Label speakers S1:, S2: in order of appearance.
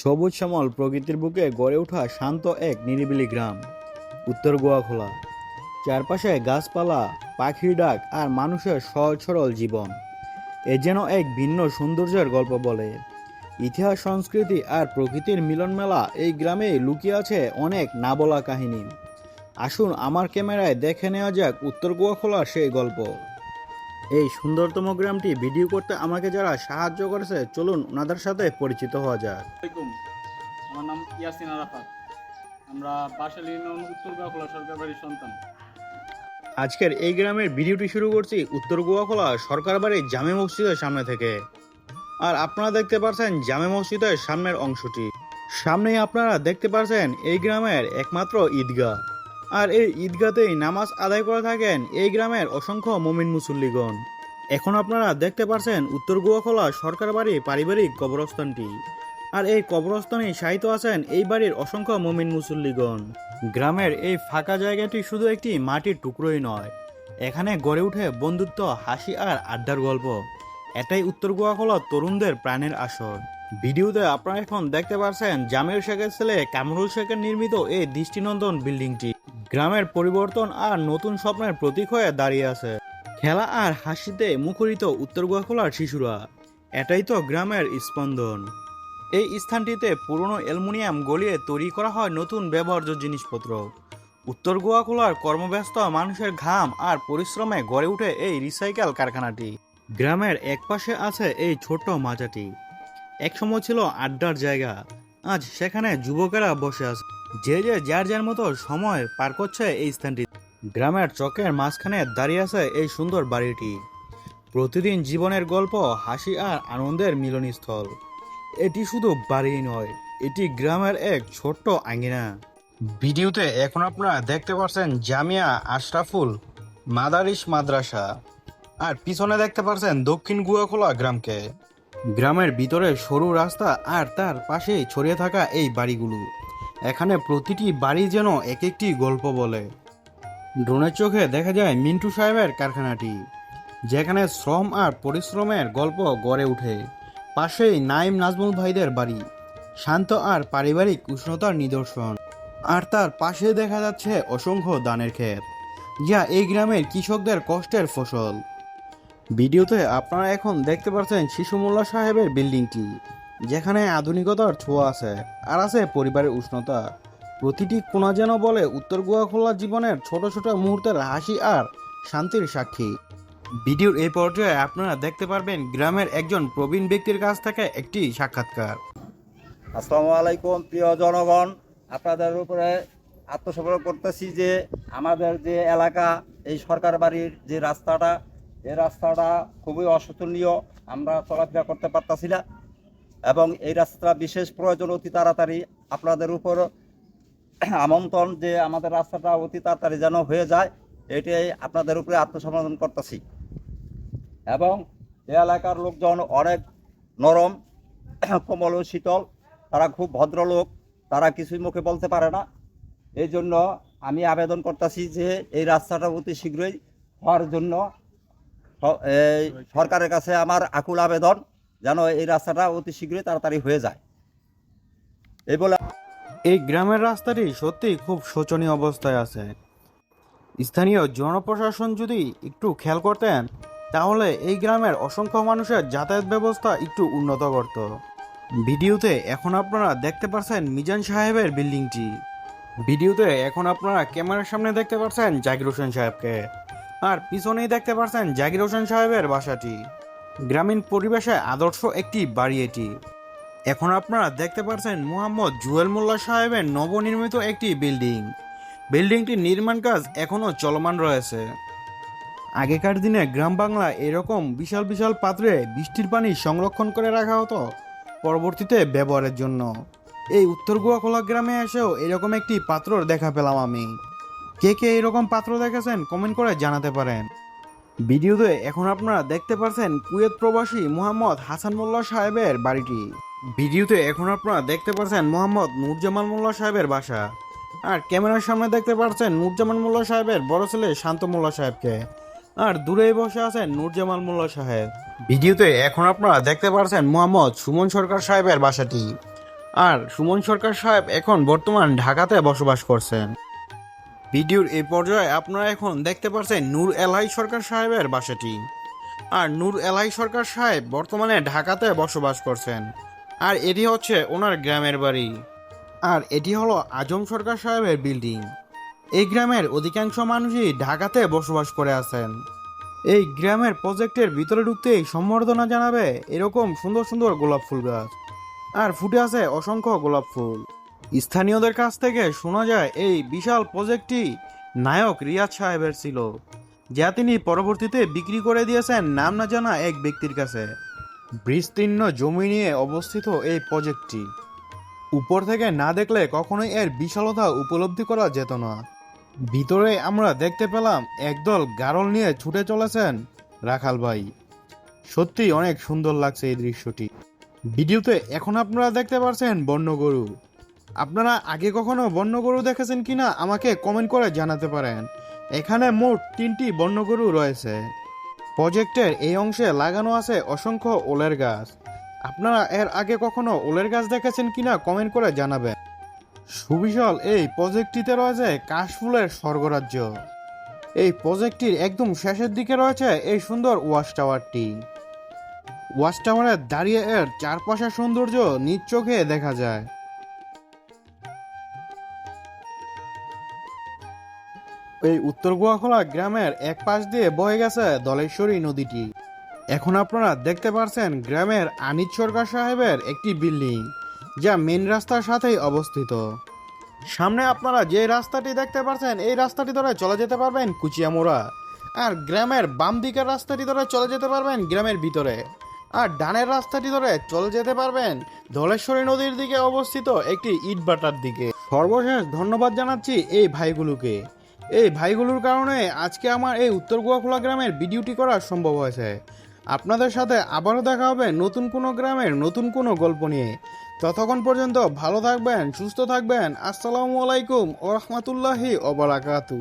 S1: সবুজ শ্যামল প্রকৃতির বুকে গড়ে ওঠা শান্ত এক নিরিবিলি গ্রাম। উত্তর গোয়াখোলা চারপাশে গাছপালা, পাখির ডাক আর মানুষের সহজ সরল জীবন। এ যেন এক ভিন্ন সৌন্দর্যের গল্প বলে। ইতিহাস, সংস্কৃতি আর প্রকৃতির মিলন মেলা এই গ্রামে লুকিয়ে আছে অনেক না বলা কাহিনী। আসুন আমার ক্যামেরায় দেখে নেওয়া যাক উত্তর গোয়াখোলার সেই গল্প। এই সুন্দরতম গ্রামটি ভিডিও করতে আমাকে যারা সাহায্য করেছে চলুন ওনাদের সাথে পরিচিত হওয়া যাক।
S2: আমার নাম ইয়াসিন আরাফাত। আমরা বাসাল উত্তর গাঁকুলা সরকার বাড়ির সন্তান।
S1: আজকের এই গ্রামের ভিডিওটি শুরু করছি উত্তর গোয়াখোলা সরকার বাড়ির জামে মসজিদের সামনে থেকে। আর আপনারা দেখতে পাচ্ছেন জামে মসজিদের সামনের অংশটি। সামনেই আপনারা দেখতে পাচ্ছেন এই গ্রামের একমাত্র ঈদগাহ। আর এই ঈদগাতেই নামাজ আদায় করে থাকেন এই গ্রামের অসংখ্য মমিন মুসল্লিগণ। এখন আপনারা দেখতে পাচ্ছেন উত্তর গোয়াখোলা সরকার বাড়ি পারিবারিক কবরস্থানটি। আর এই কবরস্থানে শায়িত আছেন এই বাড়ির অসংখ্য মমিন মুসল্লিগণ। গ্রামের এই ফাঁকা জায়গাটি শুধু একটি মাটির টুকরোই নয়, এখানে গড়ে উঠে বন্ধুত্ব, হাসি আর আড্ডার গল্প। এটাই উত্তর গোয়াখোলা তরুণদের প্রাণের আসর। ভিডিওতে আপনারা এখন দেখতে পাচ্ছেন জামির শেখের ছেলে কামরুল শেখের নির্মিত এই দৃষ্টিনন্দন বিল্ডিংটি। গ্রামের পরিবর্তন আর নতুন স্বপ্নের প্রতীক হয়ে দাঁড়িয়ে আছে। খেলা আর হাসিতে মুখরিত উত্তর গোয়াখোলার শিশুরা। এটাই তো গ্রামের স্পন্দন। এই স্থানটিতে পুরনো অ্যালুমিনিয়াম গলিয়ে তৈরি করা হয় নতুন ব্যবহার্য জিনিসপত্র। উত্তর গোয়াখোলার কর্মব্যস্ত মানুষের ঘাম আর পরিশ্রমে গড়ে উঠে এই রিসাইকেল কারখানাটি। গ্রামের একপাশে আছে এই ছোট্ট মাচাটি একসময় ছিল আড্ডার জায়গা। আজ সেখানে যুবকেরা বসে আছে। যে যে যার যার মতো সময় পার করছে এই স্থানটি। গ্রামের চকের মাঝখানে দাঁড়িয়ে আছে এই সুন্দর বাড়িটি। প্রতিদিন জীবনের গল্প, হাসি আর আনন্দের মিলনস্থল। এটি শুধু বাড়ি নয়, এটি গ্রামের এক ছোট্ট আঙ্গিনা ভিডিওতে এখন আপনারা দেখতে পাচ্ছেন জামিয়া আশরাফুল মাদারিস মাদ্রাসা আর পিছনে দেখতে পাচ্ছেন দক্ষিণ গুয়াখোলা গ্রামকে। গ্রামের ভিতরে সরু রাস্তা আর তার পাশেই ছড়িয়ে থাকা এই বাড়িগুলো। এখানে প্রতিটি বাড়ি যেন এক একটি গল্প বলে। ড্রোনের চোখে দেখা যায় মিন্টু সাহেবের কারখানাটি, যেখানে শ্রম আর পরিশ্রমের গল্প গড়ে ওঠে। পাশেই নাইম নাজমুল ভাইদের বাড়ি, শান্ত আর পারিবারিক উষ্ণতার নিদর্শন। আর তার পাশে দেখা যাচ্ছে অসংখ্য দানের ক্ষেত, যা এই গ্রামের কৃষকদের কষ্টের ফসল। ভিডিওতে আপনারা এখন দেখতে পাচ্ছেন শিশু মোল্লা সাহেবের বিল্ডিংটি। যেখানে আধুনিকতার ছোঁয়া আছে আর আছে পরিবারের উষ্ণতা। প্রতিটি কোণা যেন বলে উত্তর গোয়াখোলা জীবনের ছোট ছোট মুহূর্তের হাসি আর শান্তির সাক্ষী। ভিডিওর এই পর্যায়ে আপনারা দেখতে পারবেন গ্রামের একজন প্রবীণ ব্যক্তির কাছ থেকে একটি সাক্ষাৎকার।
S3: আসসালামু আলাইকুম, প্রিয় জনগণ। আপনাদের উপরে আত্মসমর্পণ করতেছি যে আমাদের যে এলাকা, এই সরকার বাড়ির যে রাস্তাটা, এই রাস্তাটা খুবই অশোচনীয়। আমরা চলাফেরা করতে পারতাছি না। এবং এই রাস্তাটা বিশেষ প্রয়োজন অতি তাড়াতাড়ি। আপনাদের উপর আমন্ত্রণ যে আমাদের রাস্তাটা অতি তাড়াতাড়ি যেন হয়ে যায়, এটাই আপনাদের উপরে আত্মসমর্পণ করতেছি। এবং এই এলাকার লোকজন অনেক নরম, কোমল শীতল। তারা খুব ভদ্রলোক, তারা কিছুই মুখে বলতে পারে না। এই জন্য আমি আবেদন করতেছি যে এই রাস্তাটা অতি শীঘ্রই হওয়ার জন্য সরকারের কাছে আমার আকুল আবেদন। যেন এই রাস্তাটা অতি শীঘ্রই তাড়াতাড়ি হয়ে যায়। এই বলে
S1: এই গ্রামের রাস্তাটি সত্যি খুব শোচনীয় অবস্থায় আছে। স্থানীয় জনপ্রশাসন যদি একটু খেয়াল করতেন, তাহলে এই গ্রামের অসংখ্য মানুষের যাতায়াত ব্যবস্থা একটু উন্নত করত। ভিডিওতে এখন আপনারা দেখতে পাচ্ছেন মিজান সাহেবের বিল্ডিংটি। ভিডিওতে এখন আপনারা ক্যামেরার সামনে দেখতে পাচ্ছেন জাকির হোসেন সাহেবকে। আর পিছনেই দেখতে পাচ্ছেন জাকির হোসেন সাহেবের বাসাটি। গ্রামীণ পরিবেশে আদর্শ একটি বাড়ি এটি এখন আপনারা দেখতে পাচ্ছেন মোহাম্মদ জুয়েল মোল্লা সাহেবের নবনির্মিত একটি বিল্ডিং বিল্ডিংটির নির্মাণ কাজ এখনও চলমান রয়েছে। আগেকার দিনে গ্রাম বাংলা এরকম বিশাল বিশাল পাত্রে বৃষ্টির পানি সংরক্ষণ করে রাখা হতো পরবর্তীতে ব্যবহারের জন্য। এই উত্তর গোয়াখোলা গ্রামে এসেও এরকম একটি পাত্র দেখা পেলাম আমি। কে কে এরকম পাত্র দেখেছেন কমেন্ট করে জানাতে পারেন। ভিডিওতে এখন আপনারা দেখতে পাচ্ছেন কুয়েত প্রবাসী মোহাম্মদ হাসান মোল্লা সাহেবের বাড়িটি। ভিডিওতে এখন আপনারা দেখতে পাচ্ছেন মোহাম্মদ নূরজামান মোল্লা সাহেবের বাসা। আর ক্যামেরার সামনে দেখতে পাচ্ছেন নূরজামান মোল্লা সাহেবের বড় ছেলে শান্ত মোল্লা সাহেবকে। আর দূরে বসে আছেন নূরজামাল মোল্লা সাহেব। ভিডিওতে এখন আপনারা দেখতে পাচ্ছেন মোহাম্মদ সুমন সরকার সাহেবের বাসাটি। আর সুমন সরকার সাহেব এখন বর্তমান ঢাকাতে বসবাস করছেন। ভিডিওর এই পর্যায়ে আপনারা এখন দেখতে পাচ্ছেন নূর এলহাই সরকার সাহেবের বাসাটি। আর নূর এলহাই সরকার সাহেব বর্তমানে ঢাকাতে বসবাস করছেন। আর এটি হচ্ছে ওনার গ্রামের বাড়ি। আর এটি হলো আজম সরকার সাহেবের বিল্ডিং। এই গ্রামের অধিকাংশ মানুষই ঢাকাতে বসবাস করে আছেন। এই গ্রামের প্রজেক্টের ভিতরে ঢুকতেই সম্বর্ধনা জানাবে এরকম সুন্দর সুন্দর গোলাপ ফুল গাছ। আর ফুটে আছে অসংখ্য গোলাপ ফুল। স্থানীয়দের কাছ থেকে শোনা যায়, এই বিশাল প্রজেক্টটি নায়ক রিয়াজ সাহেবের ছিল, যা তিনি পরবর্তীতে বিক্রি করে দিয়েছেন নাম না জানা এক ব্যক্তির কাছে। বিস্তীর্ণ জমি নিয়ে অবস্থিত এই প্রজেক্টটি, উপর থেকে না দেখলে কখনোই এর বিশালতা উপলব্ধি করা যেত না। ভিতরে আমরা দেখতে পেলাম, একদল গারল নিয়ে ছুটে চলেছেন রাখাল ভাই। সত্যি অনেক সুন্দর লাগছে এই দৃশ্যটি। ভিডিওতে এখন আপনারা দেখতে পাচ্ছেন বন্য গরু। আপনারা আগে কখনো বন্য গরু দেখেছেন কিনা আমাকে কমেন্ট করে জানাতে পারেন। এখানে মোট তিনটি বন্য গরু রয়েছে। প্রজেক্টের এই অংশে লাগানো আছে অসংখ্য ওলের গাছ। আপনারা এর আগে কখনো ওলের গাছ দেখেছেন কিনা কমেন্ট করে জানাবেন। সুবিশাল এই প্রজেক্টটিতে রয়েছে কাশফুলের স্বর্গরাজ্য। এই প্রজেক্টটির একদম শেষের দিকে রয়েছে এই সুন্দর ওয়াচ টাওয়ারটি। ওয়াচ টাওয়ারে দাঁড়িয়ে এর চারপাশের সৌন্দর্য নিজ চোখে দেখা যায়। এই উত্তর গুয়াখোলা গ্রামের এক পাশ দিয়ে বয়ে গেছে দলেশ্বরী নদীটি। এখন আপনারা দেখতে পারছেন গ্রামের আনিত সরকার সাহেবের একটি বিল্ডিং, যা মেন রাস্তার সাথেই অবস্থিত। সামনে আপনারা যে রাস্তাটি দেখতে পাচ্ছেন এই রাস্তাটি ধরে চলে যেতে পারবেন কুচিয়ামোড়া। আর গ্রামের বাম দিকের রাস্তাটি ধরে চলে যেতে পারবেন গ্রামের ভিতরে। আর ডানের রাস্তাটি ধরে চলে যেতে পারবেন ধলেশ্বরী নদীর দিকে অবস্থিত একটি ইটভাটার দিকে। সর্বশেষ ধন্যবাদ জানাচ্ছি এই ভাইগুলোকে। এই ভাইগুলোর কারণে আজকে আমার এই উত্তর গোয়াখোলা গ্রামের ভিডিওটি করা সম্ভব হয়েছে। আপনাদের সাথে আবারও দেখা হবে নতুন কোনো গ্রামের নতুন কোনো গল্প নিয়ে। ততক্ষণ পর্যন্ত ভালো থাকবেন, সুস্থ থাকবেন। আসসালামু আলাইকুম ও রহমতুল্লাহি ওবরাকাতু